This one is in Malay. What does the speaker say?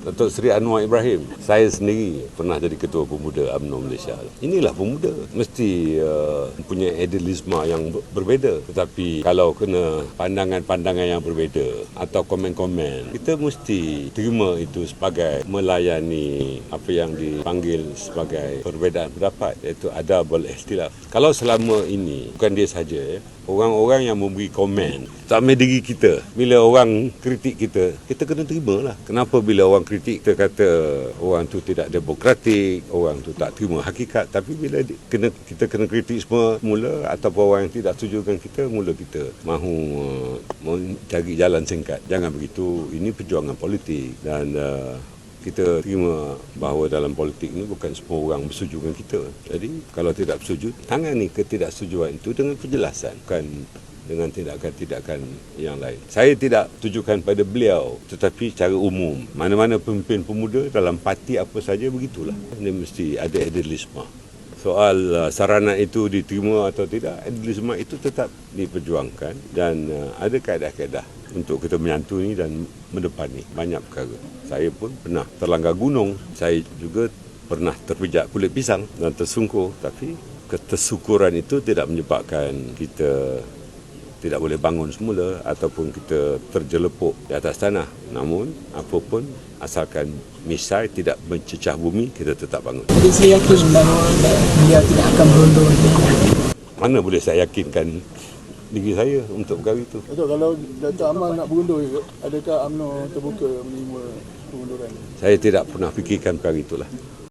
Datuk Seri Anwar Ibrahim. Saya sendiri pernah jadi ketua pemuda UMNO Malaysia. Inilah pemuda. Mesti uh, mempunyai idealisme yang ber- berbeza. Tetapi kalau kena pandangan-pandangan yang berbeza atau komen-komen, kita mesti terima itu sebagai melayani apa yang dipanggil sebagai perbezaan pendapat iaitu ada boleh ikhtilaf. Kalau selama ini bukan dia saja orang-orang yang memberi komen tak diri kita. Bila orang kritik kita, kita kena terima lah. Kenapa bila orang kritik kita kata orang tu tidak demokratik, orang tu tak terima hakikat. Tapi bila kena, kita kena kritik semua mula ataupun orang yang tidak setuju dengan kita, mula kita mahu uh, mencari jalan singkat. Jangan begitu. Ini perjuangan politik dan uh, kita terima bahawa dalam politik ini bukan semua orang bersetuju dengan kita. Jadi kalau tidak bersetuju, tangani ketidaksetujuan itu dengan penjelasan. Bukan dengan tindakan-tindakan yang lain. Saya tidak tujukan pada beliau tetapi secara umum. Mana-mana pemimpin pemuda dalam parti apa saja begitulah. Ini mesti ada idealisme. Soal uh, sarana itu diterima atau tidak, idealisme itu tetap diperjuangkan dan uh, ada kaedah-kaedah untuk kita menyantuni dan mendepani banyak perkara. Saya pun pernah terlanggar gunung. Saya juga pernah terpijak kulit pisang dan tersungkur. Tapi ketersyukuran itu tidak menyebabkan kita tidak boleh bangun semula ataupun kita terjelepuk di atas tanah. Namun, apapun asalkan misai tidak mencecah bumi, kita tetap bangun. Jadi saya yakin bahawa beliau tidak akan berundur. Mana boleh saya yakinkan diri saya untuk perkara itu? Datuk, kalau Datuk Amal nak berundur, adakah UMNO terbuka menerima pengunduran? Saya tidak pernah fikirkan perkara itulah.